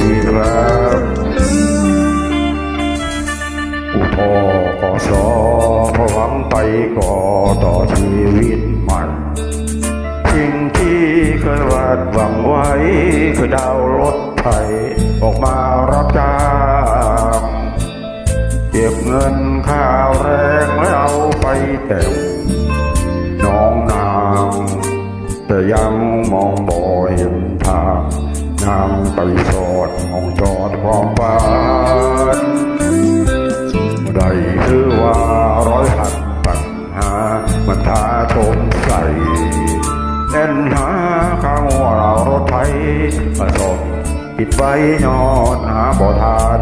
ดีครับอุทอกสอพวังไปก่อต่อชีวิตใหม่สิ่งที่เคยวาดหวังไว้ คือดาวรถไถออกมารับจ้างเก็บเงินค่าแรงแล้วเอาไปแต่งน้องนาง แต่ยังมองบอ นางไปสอดมองจอดความฝันได้คือว่าร้อยหันปัญหา มันท้าชมใส่แน่นหาข้างว่าเรารถไทยประสบปิดไว้ยอดหาบ่ทาน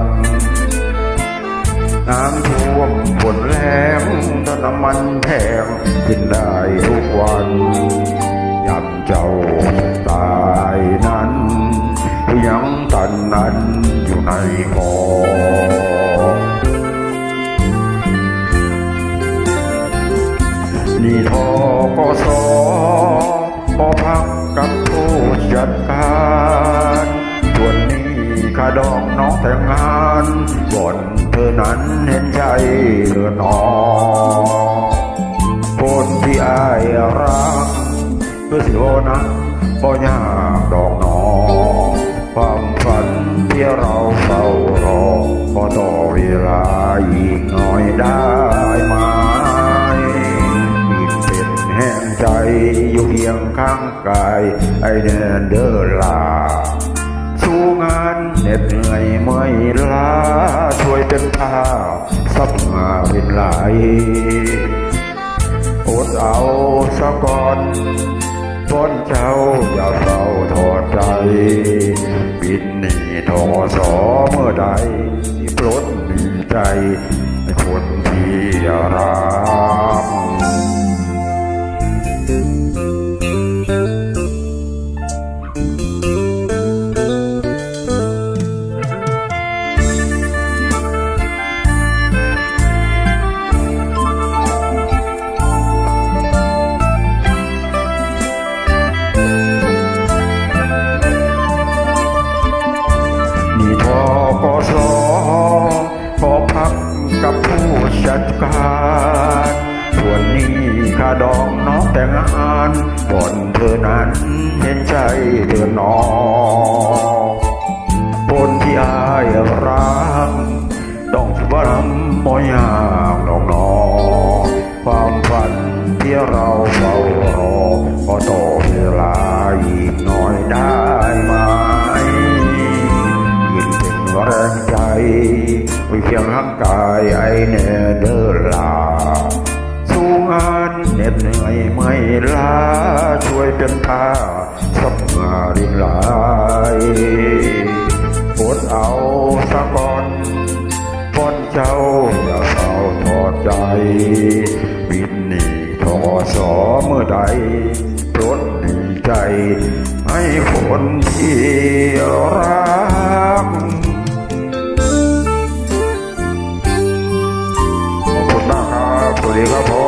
น้ำท่วมฝนแรงถ้าน้ำมันแพงขึ้นได้ทุกวันยามเจ้า ยังตันนั้นอยู่ในคอนี่ทอกสพอพักกับผู้จัดการส่วนนี้ค่าดอกน้องแต่งงานก่อนเธอนั้นเห็นใจเดือนนอ วันที่เราเฝ้ารอพอต่อเวลาอีกหน่อยได้ไหมมีเป็นแห่งใจอยู่เพียงข้างกายไอเนเดอร์ลาสู้งานเหน็ดเหนื่อยเมื่อยล้าช่วยเป็นท่าสับมาเป็นไหลอดเอาสะก่อนป้นเจ้าอย่าเศร้าถอดใจ สอเมื่อใดที่ปลดดีใจให้คนที่รัก ดองน้องแต่งงานก่นเธอนั้นเห็นใจเดือนนองคนที่อายรักต้องสวรรค์บ่ยากดอกนอความฝันที่เราเฝ้ารอก็ต่อเวลาอีกหน่อยได้ไหมยืนเป็นแรงใจไว้เพียงร่างกายไอเนเดอร์ลาสู้งา เหน็ดเหนื่อยไม่ล้าช่วยเป็นท่าสับมารินหลอดเอาสะก่อนป้นเจ้าอย่าเศร้าทอดใจบินหนีทอสอเมื่อใดปลดหนีใจให้คนที่รักขอบคุณมากครับสวัสดีครับผม